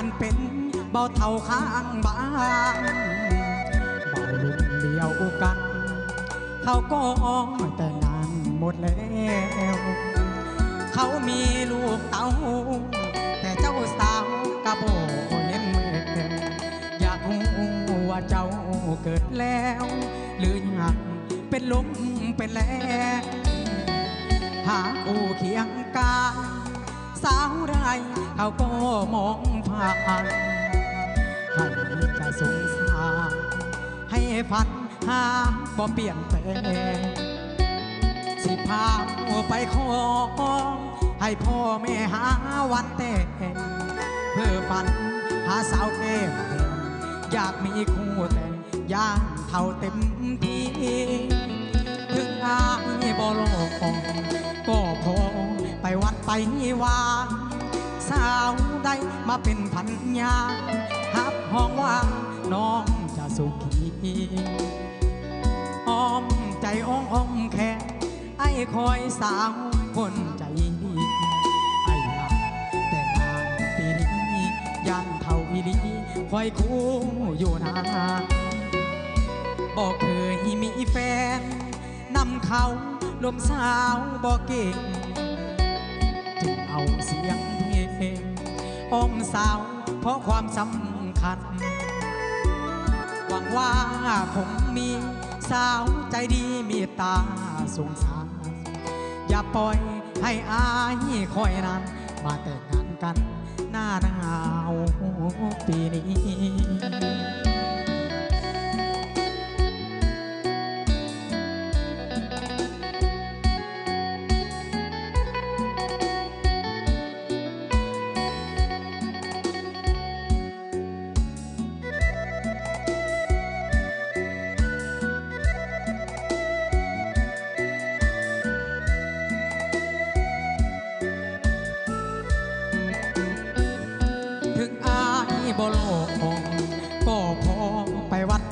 านเป็นเบาเท่าข้างบ้านเบาลุ่มเดียวกัน เขาก็แต่งงานหมดแล้ว เขามีลูกเต้า แต่เจ้าสาวกระโบเห็นแม่อยากรู้ว่าเจ้าเกิดแล้ว หรือยังเป็นลมเป็นแรงหาคู่เคียงกายสาวไรเขาก็มอง ผ่านใครจะสงสารให้ฝันหาบ่เปลี่ยนแปลงสิพาไปขอให้พ่อแม่หาวันแต่งเพื่อฝันหาสาวแก้มอยากมีคู่แต่งย่างเท่าเต็มที่ถึงอายบ่ลกก็พอไปวัดไปวาน สาวได้มาเป็นพันยาหับห้องว่างน้องจะสุขีอ้อมใจอ้อมอ้อมแค่ไอ้คอยสาวคนใจดีไอ้ลาแต่งานปีนี้ยันเท่าอีดีคอยคู่อยู่นานบอกเคยมีแฟนนำเขาลมสาวบอกเก่งจึงเอาเสียง อมสาวเพราะความสำคัญ หวังว่าคงมีสาวใจดีมีตาสงสาร อย่าปล่อยให้อายคอยนานมาแต่งงานกันหน้าหนาวปีนี้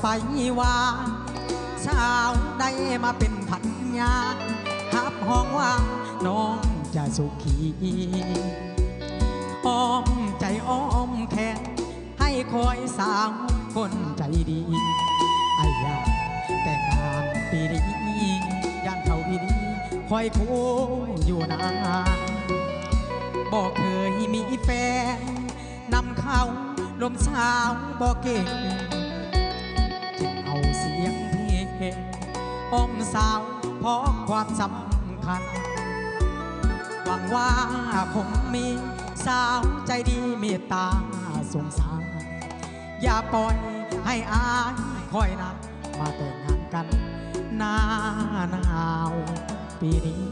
วัดไปวาสาวได้มาเป็นพันยาหับห้องว่างน้องจะสุขีอ้อมใจอ้อมแขนให้คอยสาวคนใจดีไอ้ยาแต่งงานปีนี้ย่านเขาอีดีคอยคู่อยู่นานบอกเคยมีแฟนนำเขาลมสาวบอกเก่ง อมสาวเพราะความสำคัญ หวังว่าคงมีสาวใจดีเมตตาสงสาร อย่าปล่อยให้อายคอยนะมาแต่งงานกัน หน้าหนาวปีนี้